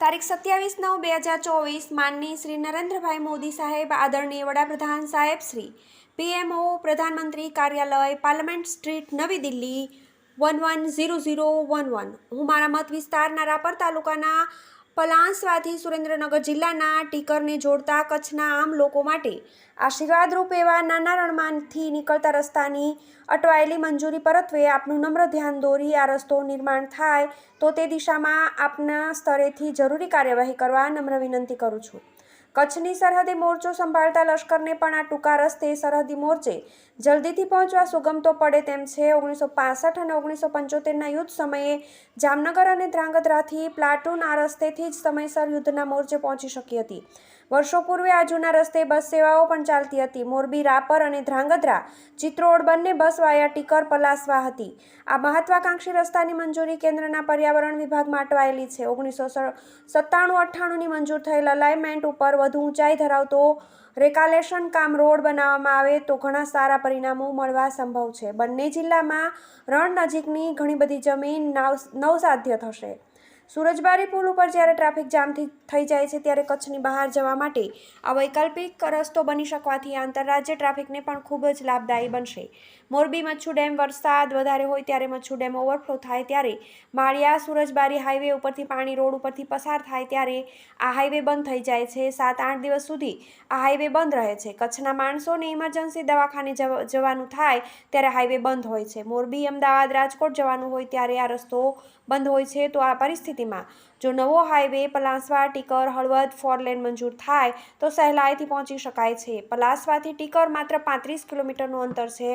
તારીખ સત્યાવીસ નવ બે હજાર ચોવીસ, માનની શ્રી નરેન્દ્રભાઈ મોદી સાહેબ, આદરણીય વડાપ્રધાન સાહેબ, શ્રી પીએમઓ, પ્રધાનમંત્રી કાર્યાલય, પાર્લામેન્ટ સ્ટ્રીટ, નવી Delhi, one one zero zero one one. હું મારા મત વિસ્તારના રાપર તાલુકાના પલાંસવાથી સુરેન્દ્રનગર જિલ્લાના ટીકરને જોડતા કચ્છના આમ લોકો માટે આશીર્વાદરૂપ એવા નાના રણમાંથી નીકળતા રસ્તાની અટવાયેલી મંજૂરી પરત્વે આપનું નમ્ર ધ્યાન દોરી આ રસ્તો નિર્માણ થાય તો તે દિશામાં આપના સ્તરેથી જરૂરી કાર્યવાહી કરવા નમ્ર વિનંતી કરું છું. કચ્છની સરહદે મોરચો સંભાળતા લશ્કરને પણ આ ટૂંકા રસ્તે સરહદી મોરચે જલ્દીથી પહોંચવા સુગમ તો પડે તેમ છે. ઓગણીસો પાસઠ અને ઓગણીસો પંચોતેરના યુદ્ધ સમયે જામનગર અને ધ્રાંગધ્રાથી પ્લાટૂન આ રસ્તેથી જ સમયસર યુદ્ધના મોરચે પહોંચી શકી હતી. વર્ષો પૂર્વે આ જૂના રસ્તે બસ સેવાઓ પણ ચાલતી હતી. મોરબી, રાપર અને ધ્રાંગધ્રા, ચિત્રોડ બંને બસ વાયા ટીકર પલાસવા હતી. આ મહત્વાકાંક્ષી રસ્તાની મંજૂરી કેન્દ્રના પર્યાવરણ વિભાગમાં અટવાયેલી છે. ઓગણીસો સત્તાણું અઠ્ઠાણુંની મંજૂર થયેલ અલાઇમેન્ટ ઉપર વધુ ઊંચાઈ ધરાવતો રેકાલેશન કામ રોડ બનાવવામાં આવે તો ઘણા સારા પરિણામો મળવા સંભવ છે. બંને જિલ્લામાં રણ નજીકની ઘણી બધી જમીન નવ નવસાધ્ય થશે. સુરજબારી પુલ ઉપર જ્યારે ટ્રાફિક જામથી થઈ જાય છે ત્યારે કચ્છની બહાર જવા માટે આ વૈકલ્પિક રસ્તો બની શકવાથી આંતરરાજ્ય ટ્રાફિકને પણ ખૂબ જ લાભદાયી બનશે. મોરબી મચ્છુ ડેમ વરસાદ વધારે હોય ત્યારે મચ્છુ ડેમ ઓવરફ્લો થાય ત્યારે માળિયા સુરજબારી હાઈવે ઉપરથી પાણી રોડ ઉપરથી પસાર થાય ત્યારે આ હાઈવે બંધ થઈ જાય છે. સાત આઠ દિવસ સુધી આ હાઈવે બંધ રહે છે. કચ્છના માણસોને ઇમરજન્સી દવાખાને જવાનું થાય ત્યારે હાઈવે બંધ હોય છે. મોરબી, અમદાવાદ, રાજકોટ જવાનું હોય ત્યારે આ રસ્તો બંધ હોય છે. તો આ પરિસ્થિતિમાં. જો નવો highway, Palasva Tikar, Halvad four lane મંજૂર થાય, તો સહેલાઈથી પહોંચી શકાય છે. પલાસવાથી ટીકર માત્ર પાંત્રીસ કિલોમીટરનું અંતર છે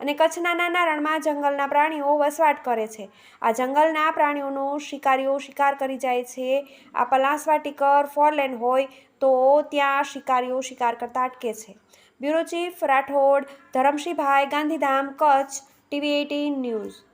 અને કચ્છના નાના રણમાં જંગલના પ્રાણીઓ વસવાટ કરે છે. આ જંગલના પ્રાણીઓનો શિકારીઓ શિકાર કરી જાય છે. આ પલાસવા ટીકર ફોર લેન હોય તો ત્યાં શિકારીઓ શિકાર કરતા અટકે છે. Bureau chief Rathod Dharamshibhai Gandhidham, Kutch, TV eighteen news.